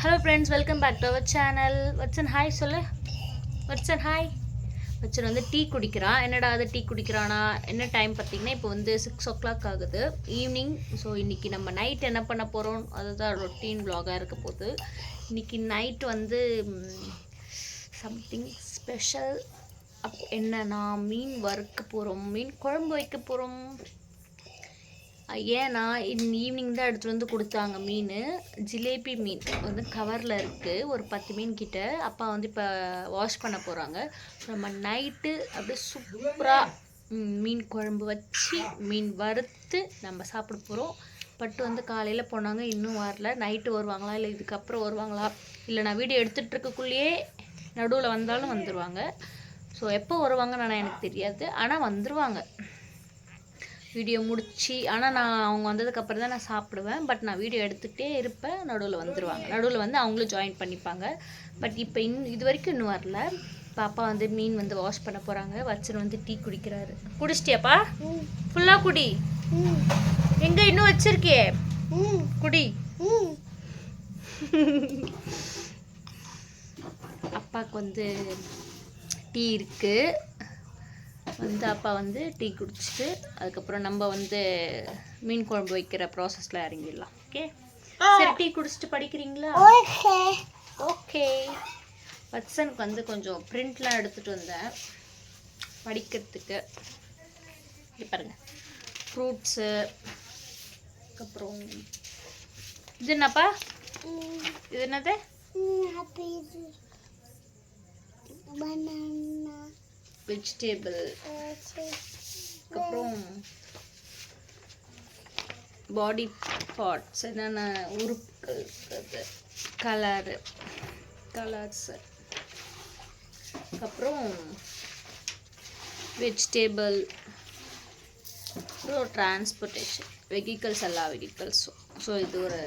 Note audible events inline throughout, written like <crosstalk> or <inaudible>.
Hello friends welcome back to our channel Vachan hi சொல்லு. Vachan hi வச்சன் வந்து tea குடிக்கிறான் என்னடா அது டீ குடிக்கிறானா? என்ன டைம் பார்த்தீங்கன்னா இப்போ வந்து சிக்ஸ் ஓ கிளாக் ஆகுது. ஈவினிங் ஸோ இன்றைக்கி நம்ம நைட் என்ன பண்ண போகிறோம் அதுதான் ரொட்டீன் vlog-ஆ இருக்க போகுது. இன்னைக்கு நைட் வந்து சம்திங் ஸ்பெஷல் அப் என்னன்னா மீன் வறுக்க போகிறோம் மீன் குழம்பு வைக்க போகிறோம் ஏன்னா ஈவினிங் தான் எடுத்துகிட்டு வந்து கொடுத்தாங்க மீன். ஜிலேபி மீன் வந்து கவரில் இருக்குது ஒரு பத்து மீன் கிட்ட. அப்பா வந்து இப்போ வாஷ் பண்ண போகிறாங்க நம்ம நைட்டு அப்படியே சூப்பராக மீன் குழம்பு வச்சு மீன் வறுத்து நம்ம சாப்பிட போகிறோம் பட்டு வந்து காலையில் போனாங்க இன்னும் வரல. நைட்டு வருவாங்களா இல்லை இதுக்கப்புறம் வருவாங்களா? இல்லை நான் வீடியோ எடுத்துகிட்டு இருக்கக்குள்ளேயே நடுவில் வந்தாலும் வந்துடுவாங்க ஸோ எப்போ வருவாங்கன்னு ஆனால் எனக்கு தெரியாது. ஆனால் வந்துடுவாங்க வீடியோ முடிச்சு ஆனால் நான் அவங்க வந்ததுக்கப்புறம் தான் நான் சாப்பிடுவேன். பட் நான் வீடியோ எடுத்துகிட்டே இருப்பேன். நடுவில் வந்துடுவாங்க நடுவில் வந்து அவங்களும் ஜாயின் பண்ணிப்பாங்க. பட் இப்போ இன் இது வரைக்கும் இன்னும் வரல. பாப்பா வந்து மீன் வந்து வாஷ் பண்ண போகிறாங்க வச்சர் வந்து டீ குடிக்கிறாரு. குடிச்சிட்டியாப்பா? ஃபுல்லாக குடி. எங்கே இன்னும் வச்சிருக்கே? குடி. அப்பாவுக்கு வந்து டீ இருக்குது வந்து அப்பா வந்து டீ குடிச்சிட்டு அதுக்கப்புறம் நம்ம வந்து மீன் குழம்பு வைக்கிற ப்ராசஸில் இறங்கிடலாம். ஓகே சரி டீ குடிச்சிட்டு படிக்கிறீங்களா? ஓகே வட்சனுக்கு வந்து கொஞ்சம் பிரிண்ட்லாம் எடுத்துகிட்டு வந்தேன். படிக்கிறதுக்கு. பாருங்க. ஃப்ரூட்ஸு அதுக்கப்புறம் இது என்னப்பா? இது என்னது? வெஜிடேபிள் அதுக்கப்புறம் பாடி பார்ட்ஸ் என்னென்ன உறுப்புகள் இருக்குது? கலரு கலர்ஸு அப்புறம் வெஜிடேபிள் அப்புறம் டிரான்ஸ்போர்ட்டேஷன் வெஹிக்கல்ஸ் எல்லா வெஹிக்கல்ஸும் ஸோ இது ஒரு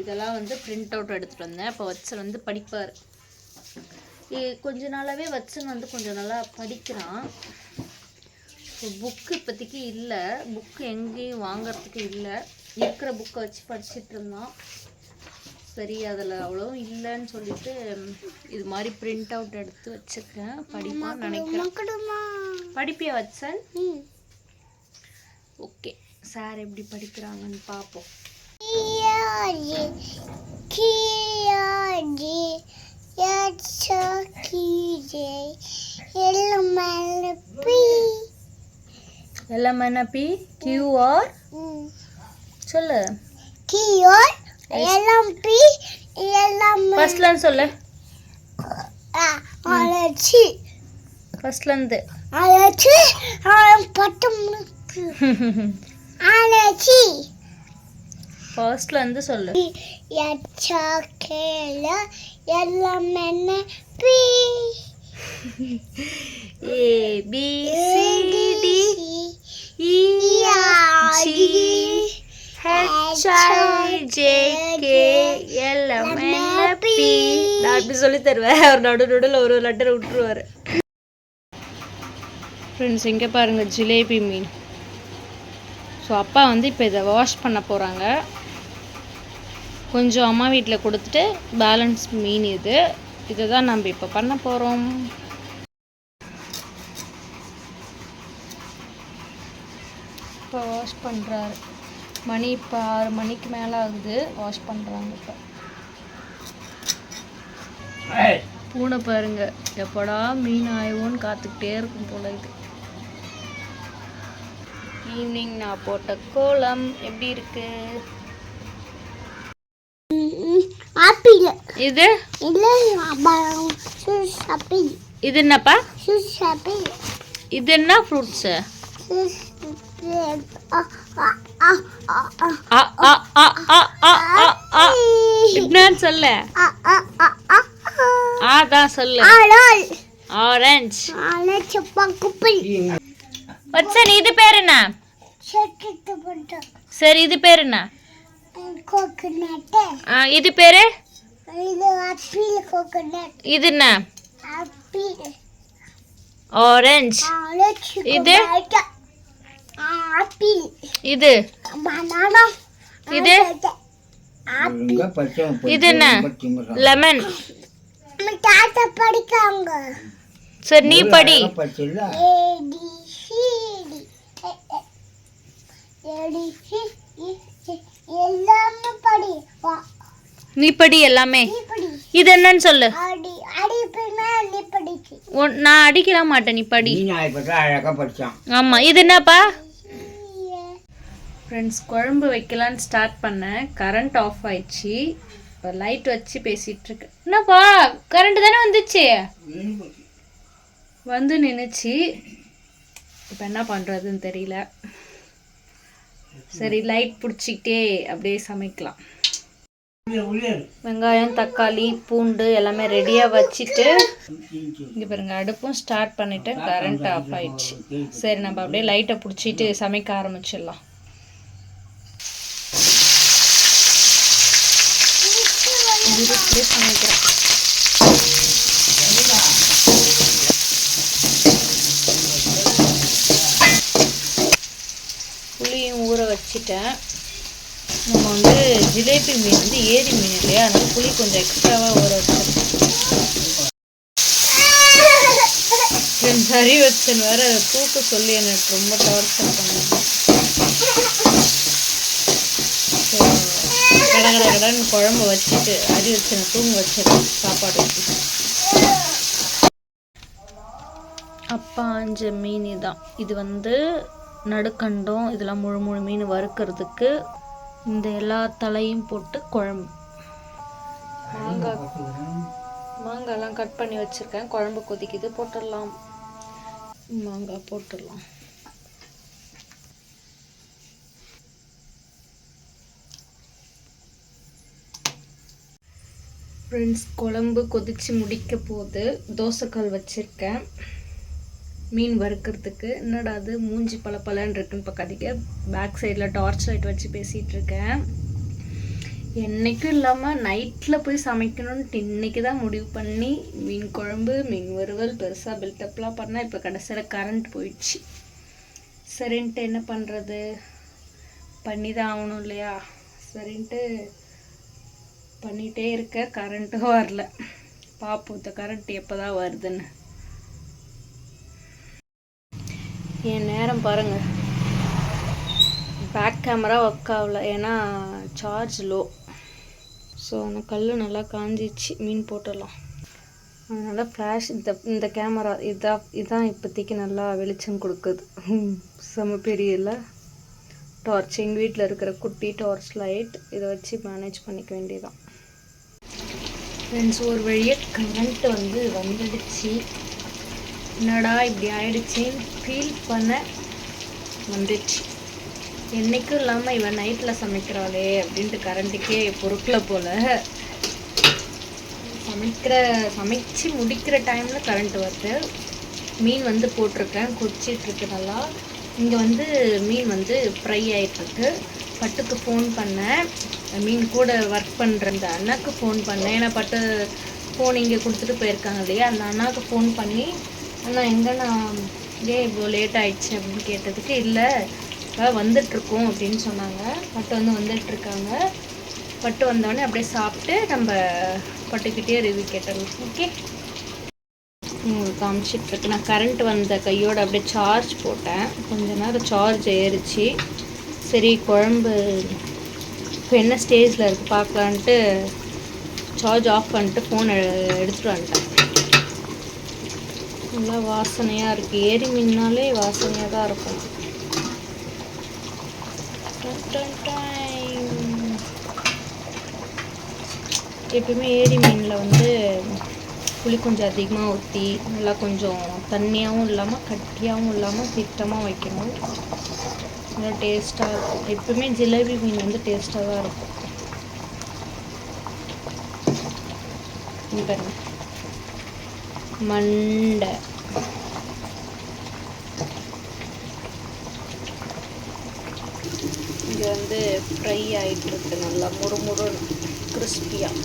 இதெல்லாம் வந்து பிரிண்ட் அவுட் எடுத்துகிட்டு வந்தேன். அப்போ வச்சு வந்து படிப்பார். கொஞ்ச நாளாகவே வச்சன் வந்து கொஞ்சம் நல்லா படிக்கிறான். புக்கு இப்போதைக்கு இல்லை. புக்கு எங்கேயும் வாங்குறதுக்கு இல்லை. இருக்கிற புக்கை வச்சு படிச்சிட்டு இருந்தான். சரி அதில் அவ்வளோவும் இல்லைன்னு சொல்லிட்டு இது மாதிரி பிரிண்ட் அவுட் எடுத்து வச்சிருக்கேன் படிப்பான்னு நினைக்கிறேன். படிப்பியா வச்சன் ஓகே சார் எப்படி படிக்கிறாங்கன்னு பார்ப்போம் எல்எம்என்பி கியூஆர் சொல்லு. ஃபர்ஸ்ட்லன்னு சொல்லு. ஃபர்ஸ்ட்லேருந்து <laughs> ஃபர்ஸ்ட்லேருந்து சொல்லு. A B. C D E G H I J K L M N P நான் அப்படி சொல்லி தருவேன். அவர் நடு நடுவில் ஒரு லெட்டர் விட்டுருவார். ஃப்ரெண்ட்ஸ் இங்கே பாருங்கள் ஜிலேபி மீன். ஸோ அப்பா வந்து இப்போ இதை வாஷ் பண்ண போகிறாங்க கொஞ்சம் அம்மா வீட்டில் கொடுத்துட்டு பேலன்ஸ் மீன் இது. இதை தான் நம்ம இப்போ பண்ண போகிறோம் இப்போ வாஷ் பண்ணுறாரு மணி இப்போ ஆறு மணிக்கு மேலே ஆகுது. வாஷ் பண்ணுறாங்க இப்போ. பூனை பாருங்க. எப்படா மீன் ஆயிவோன்னு காத்துக்கிட்டே இருக்கும் போல இது. ஈவினிங் நான் போட்ட கோலம். எப்படி இருக்கு? இது இது என்னப்பா இது என்ன ஃப்ரூட்ஸு என்னன்னு சொல்லு ஆ ஆ ஆ ஆ ஆ தான் சொல்லு ஆரஞ்ச் வச்சன் இது பேர் என்ன சரி இது பேர் என்ன இது பேரு இது என்ன ஆப்பிள் ஆரஞ்ச் இது? ஆப்பிள் இது? இது? இது. என்ன? லெமன் நம்ம தாத்தா படிக்காங்க. சரி நீ படி. எல்லாமே படி. வா நீ படி எல்லாமே இது என்னன்னு சொல்லு நான் அடிக்கலாம் மாட்டேன் நீ படி ஆமா இது என்னப்பா? ஃப்ரெண்ட்ஸ் குழம்பு வைக்கலான்னு ஸ்டார்ட் பண்ணேன் கரண்ட் ஆஃப் ஆயிடுச்சு. இப்போ லைட் வச்சு பேசிட்டு இருக்கேன் என்னப்பா கரண்ட் தானே வந்துச்சு? வந்து நின்றுச்சு இப்போ என்ன பண்ணுறதுன்னு தெரியல. சரி லைட் பிடிச்சிக்கிட்டே அப்படியே சமைக்கலாம். வெங்காயம் தக்காளி பூண்டு எல்லாமே ரெடியாக வச்சுட்டு இங்கே பாருங்க அடுப்பும் ஸ்டார்ட் பண்ணிட்டு கரண்ட் ஆஃப் ஆயிடுச்சு. சரி நம்ம அப்படியே லைட்டை பிடிச்சிட்டு சமைக்க ஆரம்பிச்சிடலாம். சமைக்கிறேன் புளியும் ஊற வச்சுட்டேன். நம்ம வந்து ஜிலேபி மீன் வந்து ஏரி மீன் இல்லையா? அதனால புளி கொஞ்சம் எக்ஸ்ட்ராவாக ஊற வச்சிருக்கேன் சரி வச்சன் வேற அதை தூக்க சொல்லி எனக்கு ரொம்ப டார்ச்சர் பண்ணேன் கட கட கடன்னு குழம்பு வச்சுட்டு அரி வச்சு தூங்க வச்சிருக்கேன் சாப்பாடு வச்சு அப்பா அஞ்சு மீன் தான் இது வந்து நடுக்கண்டம் இதெல்லாம் முழு முழு மீன் வறுக்கிறதுக்கு இந்த எல்லா தலையும் போட்டு குழம்பு. மாங்காய் மாங்காய்லாம் கட் பண்ணி வச்சுருக்கேன். குழம்பு கொதிக்குது போட்டுடலாம். மாங்காய் போட்டுடலாம். ஃப்ரெண்ட்ஸ் குழம்பு கொதிச்சு முடிக்க போகுது. தோசைக்கல் வச்சுருக்கேன். மீன் வறுக்கிறதுக்கு. என்னடா அது? மூஞ்சி பல பலன்னு இருக்குன்னு பக்காதிக்க பேக் சைடில் டார்ச் லைட் வச்சு பேசிகிட்டு இருக்கேன். என்றைக்கும் இல்லாமல் நைட்டில் போய் சமைக்கணும்ட்டு இன்னைக்கு தான் முடிவு பண்ணி மீன் குழம்பு மீன் வறுவல் பெருசாக பில்டப்லாம் பண்ணால் இப்போ கடைசியில் கரண்ட் போயிடுச்சு. சரின்ட்டு என்ன பண்ணுறது பண்ணி தான் ஆகணும் இல்லையா? சரின்ட்டு பண்ணிகிட்டே இருக்க கரண்ட்டும் வரல. பார்ப்போம் இந்த கரண்ட் எப்போ தான் வருதுன்னு. என் நேரம் பாருங்கள் பேக் கேமரா ஒர்க் ஆகல. ஏன்னா சார்ஜ் லோ ஸோ அந்த கல் நல்லா காஞ்சிச்சு. மீன் போட்டுடலாம். அதனால் ஃப்ளாஷ் இந்த இந்த கேமரா இதான் இதான் இப்போதைக்கு நல்லா வெளிச்சம் கொடுக்குது. செம பெரிய இல்லை. டார்ச் எங்கள் வீட்டில் இருக்கிற குட்டி டார்ச் லைட் இதை வச்சு மேனேஜ் பண்ணிக்க வேண்டியதான் ஃப்ரெண்ட்ஸ் ஒரு வழியாக கரண்ட் வந்து வந்துடுச்சு. என்னடா இப்படி ஆயிடுச்சுன்னு ஃபீல் பண்ண வந்துடுச்சு என்றைக்கும் இல்லாமல் இவன் நைட்டில் சமைக்கிறாளே அப்படின்ட்டு கரண்ட்டுக்கே பொறுக்கல போல். சமைக்கிற சமைச்சு முடிக்கிற டைமில் கரண்ட் வருது. மீன் வந்து போட்டிருக்கேன் கொதிச்சிட்ருக்கு நல்லா. இங்கே வந்து மீன் வந்து ஃப்ரை ஆகிட்டுருக்கு பட்டுக்கு ஃபோன் பண்ணேன். மீன் கூட ஒர்க் பண்ணுற அந்த அண்ணாக்கு ஃபோன் பண்ணேன். ஏன்னா பட்டு ஃபோன் இங்கே கொடுத்துட்டு போயிருக்காங்க இல்லையா? அந்த அண்ணாவுக்கு ஃபோன் பண்ணி அண்ணா எங்கண்ணா ஏன் இவ்வளோ லேட் ஆயிடுச்சு அப்படின்னு கேட்டதுக்கு இல்லை வந்துட்டுருக்கோம் அப்படின்னு சொன்னாங்க. பட்டு வந்து வந்துட்டுருக்காங்க. பட்டு வந்தோடனே அப்படியே சாப்பிட்டு நம்ம பட்டுக்கிட்டே ரிவ்யூ கேட்டோம் ஓகே உங்களுக்கு காமிச்சிட்ருக்கு நான் கரண்ட் வந்த கையோட அப்படியே சார்ஜ் போட்டேன். கொஞ்ச நேரம் சார்ஜ் ஏறிச்சு. சரி குழம்பு இப்போ என்ன ஸ்டேஜில் இருக்குது பார்க்கலான்ட்டு சார்ஜ் ஆஃப் பண்ணிட்டு ஃபோன் எடுத்துகிட்டு வந்துட்டேன். நல்லா வாசனையாக இருக்குது ஏரி மீன்னாலே வாசனையாக தான் இருக்கும். எப்பயுமே ஏரி மீனில் வந்து புளி கொஞ்சம் அதிகமாக ஊற்றி நல்லா கொஞ்சம் தண்ணியாகவும் இல்லாமல் கட்டியாகவும் இல்லாமல் திட்டமாக வைக்கணும். நல்லா டேஸ்ட்டாக இருக்கும். எப்பவுமே ஜிலேபி மீன் வந்து டேஸ்ட்டாக தான் இருக்கும். இங்க மண்டை. இங்கே வந்து ஃப்ரை ஆகிட்டு இருக்கு நல்லா முறுமுறு கிறிஸ்பியாக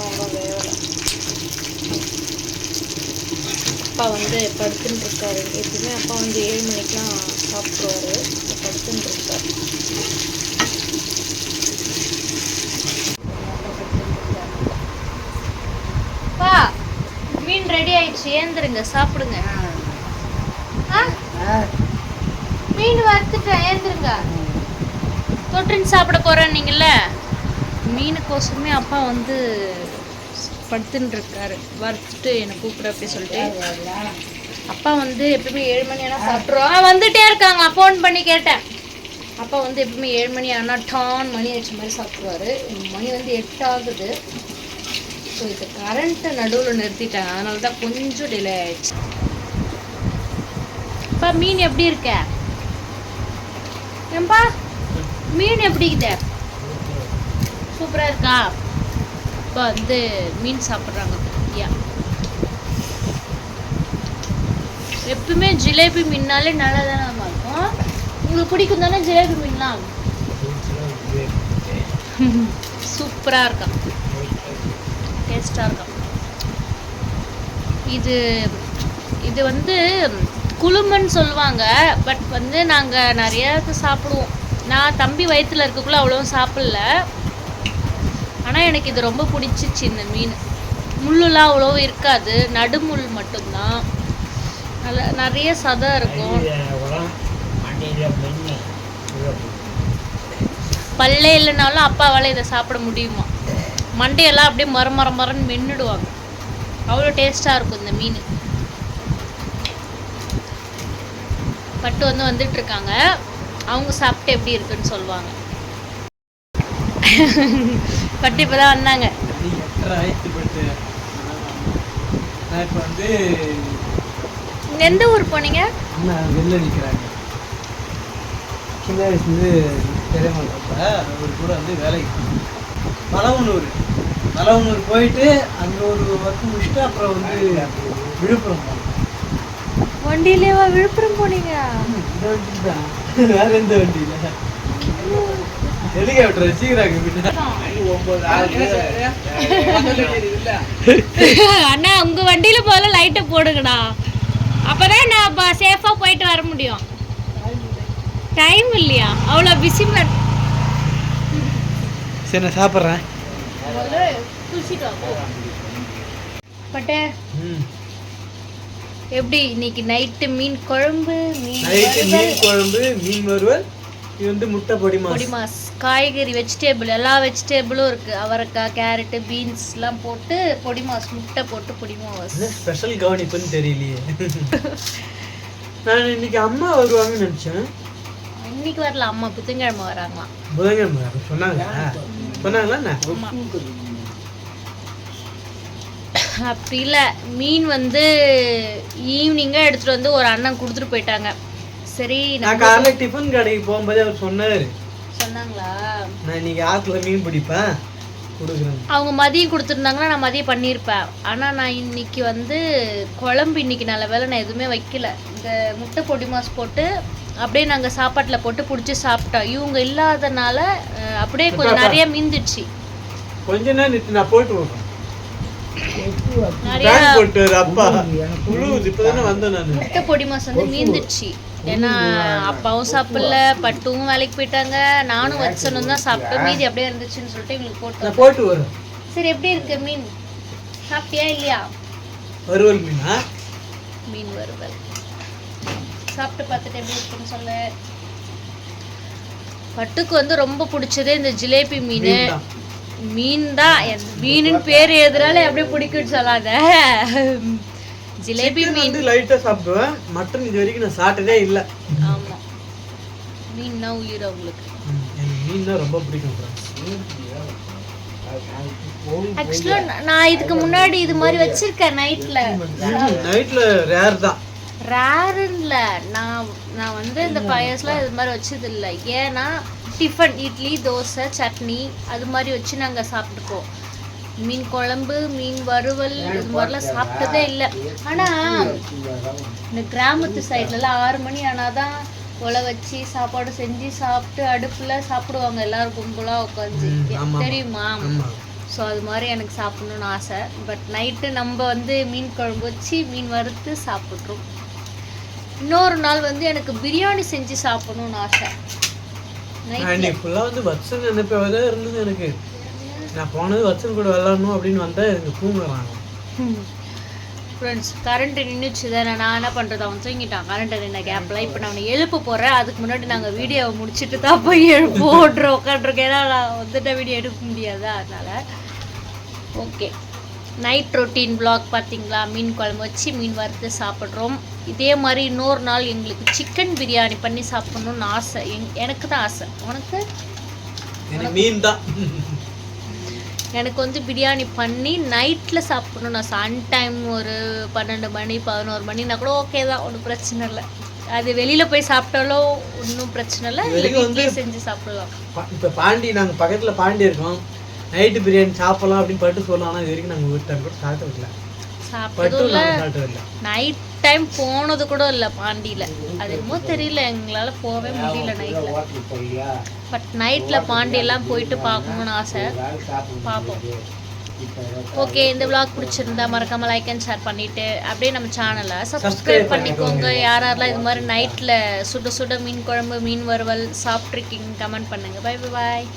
ரொம்ப வேவலை. அப்பா வந்து படுத்துன்னு இருக்காரு எப்பவுமே அப்பா வந்து ஏழு மணிக்கெலாம் சாப்பிடுவாரு. படுத்துன்னு இருக்காரு ஏந்திருங்க சாப்பிடுங்க. மீன் வறுத்துட்டேன் ஏந்திருங்க தொட்டுன்னு சாப்பிட போறேன் நீங்கள்ல மீனுக்கோசமே அப்பா வந்து படுத்துன்னு இருக்காரு வறுத்துட்டு என்னை கூப்பிடு அப்படி சொல்லிட்டு. அப்பா வந்து எப்பவுமே ஏழு மணி ஆனால் சாப்பிட்ருவோம் வந்துட்டே இருக்காங்க. ஃபோன் பண்ணி கேட்டேன். அப்பா வந்து எப்பவுமே ஏழு மணி ஆனால் டான் மணி வச்ச மாதிரி சாப்பிட்ருவாரு மணி வந்து எட்டு ஆகுது. ஸோ இது கரண்ட்டை நடுவில் நிறுத்திட்டாங்க அதனால தான் கொஞ்சம் டிலே ஆயிடுச்சு. அப்பா மீன் எப்படி இருக்க? ஏம்பா மீன் எப்படி இருக்குது? சூப்பராக இருக்கா? இப்போ வந்து மீன் சாப்பிட்றாங்க. யா. எப்பவுமே ஜிலேபி மீன்னாலே நல்லா தானே இருக்கும். உங்களுக்கு பிடிக்கும் தானே ஜிலேபி மீன்லாம்? <laughs> சூப்பராக இருக்கும் டேஸ்டாக இருக்கும். இது இது வந்து குழுமன்னு சொல்லுவாங்க பட் வந்து நாங்கள் நிறைய சாப்பிடுவோம். நான் தம்பி வயித்துல இருக்கக்குள்ள அவ்வளோவும் சாப்பிடல. ஆனால் எனக்கு இது ரொம்ப பிடிச்சிச்சு இந்த மீன். முள்ளுலாம் அவ்வளோ இருக்காது. நடுமுள் மட்டும்தான். நல்ல நிறைய சதை இருக்கும். பல்லே இல்லைனாலும் அப்பாவால் இதை சாப்பிட முடியுமா? மண்டையெல்லாம் அப்படியே மர மர மரன்னு மென்னுடுவாங்க. அவ்வளோ டேஸ்ட்டாக இருக்கும் இந்த மீன். பட்டு வந்து வந்துட்டு இருக்காங்க அவங்க சாப்பிட்டு எப்படி இருக்குன்னு சொல்லுவாங்க. பட்டு இப்போ தான் வந்தாங்க. எந்த ஊர் போனீங்க? அண்ணா வெளில நிற்கிறாங்க சின்ன வயசுலேருந்து பெரியமாட்டப்ப அவர் கூட வந்து வேலைக்கு. பலவனூர். பலவனூர் போயிட்டு அங்கே ஒரு ஒர்க் முடிச்சுட்டு அப்புறம் வந்து விழுப்புரம் போனோம். வண்டியிலேவா விழுப்புரம் போனீங்க? இந்த வண்டி தான் வேற எந்த வண்டி இல்லை ஹெலிகாப்டர் வச்சுக்கிறாங்க அண்ணா உங்க வண்டியில போல லைட்டை போடுங்கடா அப்பதான் நான் சேஃபா போயிட்டு வர முடியும். டைம் இல்லையா? அவ்வளோ பிஸி சரி நான் சாப்பிட்றேன். பட்டே. எப்படி? இன்னைக்கு நைட்டு மீன் குழம்பு மீன் நைட்டு மீன் குழம்பு மீன் வறுவல். இது வந்து முட்டை பொடி பொடி மாஸ் காய்கறி வெஜிடேபிள் எல்லா வெஜிடேபிளும் இருக்கு. அவரைக்காய் கேரட்டு பீன்ஸ் எல்லாம் போட்டு பொடி மாஸ் முட்டை போட்டு பொடி மாஸ் ஸ்பெஷல் கவனிப்புன்னு தெரியலையே. நான் இன்னைக்கு அம்மா வருவாங்கன்னு நினச்சேன். இன்னைக்கு வரல. அம்மா புதன்கிழமை வராங்களாம். புதன்கிழமை சொன்னாங்க சொன்னாங்களா என்ன? அப்படி இல்லை. மீன் வந்து ஈவினிங்காக எடுத்துட்டு வந்து ஒரு அண்ணன் கொடுத்துட்டு போயிட்டாங்க. சரி நான் காலைல டிஃபன் கடைக்கு போகும்போது அவர் சொன்னாரு. சொன்னாங்களா? நான் இன்னைக்கு ஆத்துல மீன் பிடிப்பேன் அவங்க மதியம் கொடுத்துருந்தாங்கன்னா நான் மதியம் பண்ணியிருப்பேன். ஆனால் நான் இன்னைக்கு வந்து குழம்பு இன்னைக்கு நல்ல வேளை நான் எதுவுமே வைக்கல. இந்த முட்டை பொடி மாஸ் போட்டு அப்படியே நாங்கள் சாப்பாட்டில் போட்டு பிடிச்சி சாப்பிட்டோம். இவங்க இல்லாதனால அப்படியே கொஞ்சம் நிறைய மீந்துடுச்சு. கொஞ்ச நேரம் நிறுத்தி நான் போயிட்டு வருவேன் போட்டு முட்டை பொடி மாஸ் வந்து மீந்துடுச்சு. ஏன்னா அப்பாவும் சாப்பிடல பட்டுவும் வேலைக்கு போயிட்டாங்க. நானும் வச்சனும் தான் சாப்பிட்டோம். மீதி அப்படியே இருந்துச்சுன்னு சொல்லிட்டு எங்களுக்கு போயிட்டு வரேன். சரி எப்படி இருக்கு மீன்? சாப்பிட்டியா இல்லையா? வறுவல் மீனா? மீன் வறுவல். சாப்பிட்டு பார்த்துட்டு எப்படி இருக்குன்னு சொல்லு. பட்டுக்கு வந்து ரொம்ப பிடிச்சதே இந்த ஜிலேபி மீன். மீன் தான். மீன் தான். மீனுன்னு பேர் எதுனால எப்படி பிடிக்கும்னு சொல்லாத. ஜிலேபி மீன். வந்து லைட்டா சாப்பிடுவேன். மட்டன் இது வரைக்கும் நான் சாப்பிட்டதே இல்லை. ஆமா. மீன்னா உயிர் அவங்களுக்கு ம், எனக்கு மீன் தான் ரொம்ப பிடிக்கும். ஆக்சுவலா நான் இதுக்கு முன்னாடி இது மாதிரி வச்சிருக்கேன் நைட்ல நைட்ல ரேர் தான். ரேருன்ல நான் நான் வந்து இந்த பயஸ்லாம் இது மாதிரி வச்சது இல்லை ஏன்னா டிஃபன் இட்லி தோசை சட்னி அது மாதிரி வச்சு நாங்கள் சாப்பிட்டுப்போம். மீன் குழம்பு மீன் வறுவல் இது மாதிரிலாம் சாப்பிட்டதே இல்லை. ஆனால் இந்த கிராமத்து சைட்லலாம் ஆறு மணி ஆனாதான் உலை வச்சு சாப்பாடு செஞ்சு சாப்பிட்டு அடுப்பில் சாப்பிடுவாங்க எல்லாரும் கும்பலாக உட்காந்து. தெரியுமா? ஸோ அது மாதிரி எனக்கு சாப்பிடணும்னு ஆசை. பட் நைட்டு நம்ம வந்து மீன் குழம்பு வச்சு மீன் வறுத்து சாப்பிட்றோம் இன்னொரு நாள் வந்து எனக்கு பிரியாணி செஞ்சு சாப்பிடணும்னு ஆசை. நான் நைட்டில் இன்னைக்கு ஃபுல்லா வந்து வத்சன் தான் இருந்தது எனக்கு. நான் போனது வத்சன் கூட விளாடணும் அப்படின்னு வந்தா எனக்கு தூங்குறாங்க. ஃப்ரெண்ட்ஸ் கரண்ட் நின்றுச்சு தானே நான் என்ன பண்ணுறது அவன் தூங்கிட்டான். கரண்ட் நின்ன கேப்பில் இப்போ நான் அவனை எழுப்ப போகிறேன் அதுக்கு முன்னாடி நாங்கள் வீடியோவை முடிச்சுட்டு தான் போய் எழுப்பு ஓடுறோம் உட்காந்துருக்கேன் ஏன்னா நான் வந்துட்ட வீடியோ எடுக்க முடியாது? அதனால். ஓகே நைட் ரொட்டீன் vlog பார்த்தீங்களா? மீன் குழம்பு வச்சு மீன் வறுத்து சாப்பிட்றோம். இதே மாதிரி இன்னொரு நாள் எங்களுக்கு சிக்கன் பிரியாணி பண்ணி சாப்பிட்ணுன்னு ஆசை. எங் எனக்கு தான் ஆசை. உனக்கு? மீன் தான். எனக்கு வந்து பிரியாணி பண்ணி நைட்டில் சாப்பிடணும். நான் சன் டைம் ஒரு பன்னெண்டு மணி பதினோரு மணினா கூட ஓகே தான். ஒன்றும் பிரச்சனை இல்லை. அது வெளியில் போய் சாப்பிட்டாலும் ஒன்றும் பிரச்சனை இல்லை. வீட்லேயே செஞ்சு சாப்பிடலாம். இப்ப பாண்டி நாங்க பக்கத்துல பாண்டி இருக்கோம். நைட்டு பிரியாணி சாப்பிடலாம் அப்படின்னு பட்டு சொல்லலாம் இது வரைக்கும் நாங்க ஒரு டைம் கூட சாப்பிட்டு வரல நைட் டைம் போனது கூட இல்லை பாண்டியில். அது என்னமோ தெரியல. எங்களால் போகவே முடியல போறியா பட் நைட்டில் பாண்டியெல்லாம் போயிட்டு பார்க்கணுன்னு ஆசை. பார்ப்போம். ஓகே இந்த vlog பிடிச்சிருந்தா மறக்காம லைக் அண்ட் ஷேர் பண்ணிட்டு அப்படியே நம்ம சேனலை Subscribe சப்ஸ்கிரைப் பண்ணிக்கோங்க. பண்ணிக்கோங்க. யார் யாரெல்லாம் இது மாதிரி நைட்டில் சுட சுட மீன் குழம்பு மீன் வறுவல் சாப்பிட்ருக்கீங்க கமெண்ட் பண்ணுங்க. Bye bye bye